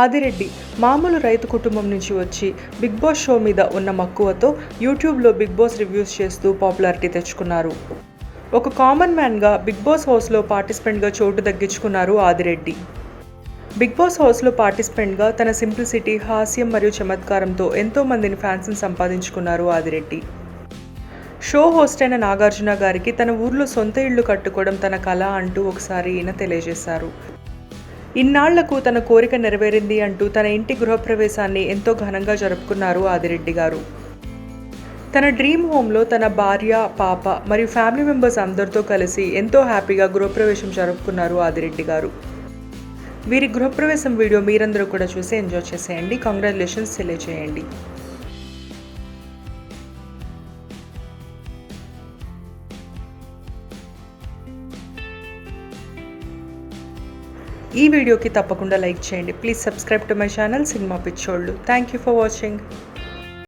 ఆదిరెడ్డి మామూలు రైతు కుటుంబం నుంచి వచ్చి బిగ్ బాస్ షో మీద ఉన్న మక్కువతో యూట్యూబ్లో బిగ్ బాస్ రివ్యూస్ చేస్తూ పాపులారిటీ తెచ్చుకున్నారు. ఒక కామన్ మ్యాన్గా బిగ్ బాస్ హౌస్లో పార్టిసిపెంట్గా చోటు దగ్గించుకున్నారు ఆదిరెడ్డి. బిగ్ బాస్ హౌస్లో పార్టిసిపెంట్గా తన సింప్లిసిటీ హాస్యం మరియు చమత్కారంతో ఎంతో మందిని ఫ్యాన్స్ని సంపాదించుకున్నారు ఆదిరెడ్డి. షో హోస్ట్ అయిన నాగార్జున గారికి తన ఊర్లో సొంత ఇల్లు కట్టుకోవడం తన కళ అంటూ ఒకసారి ఈయన తెలియజేశారు. ఇన్నాళ్ళకు తన కోరిక నెరవేరింది అంటూ తన ఇంటి గృహప్రవేశాన్ని ఎంతో ఘనంగా జరుపుకున్నారు ఆదిరెడ్డి గారు. తన డ్రీమ్ హోమ్లో తన భార్య పాప మరియు ఫ్యామిలీ మెంబర్స్ అందరితో కలిసి ఎంతో హ్యాపీగా గృహప్రవేశం జరుపుకున్నారు ఆదిరెడ్డి గారు. వీరి గృహప్రవేశం వీడియో మీరందరూ కూడా చూసి ఎంజాయ్ చేసేయండి. కంగ్రాచులేషన్స్ తెలియజేయండి ఈ వీడియోకి తప్పకుండా లైక్ చేయండి. Please subscribe to my channel cinema పిచ్చోళ్ళు థ్యాంక్ యూ ఫర్ వాచింగ్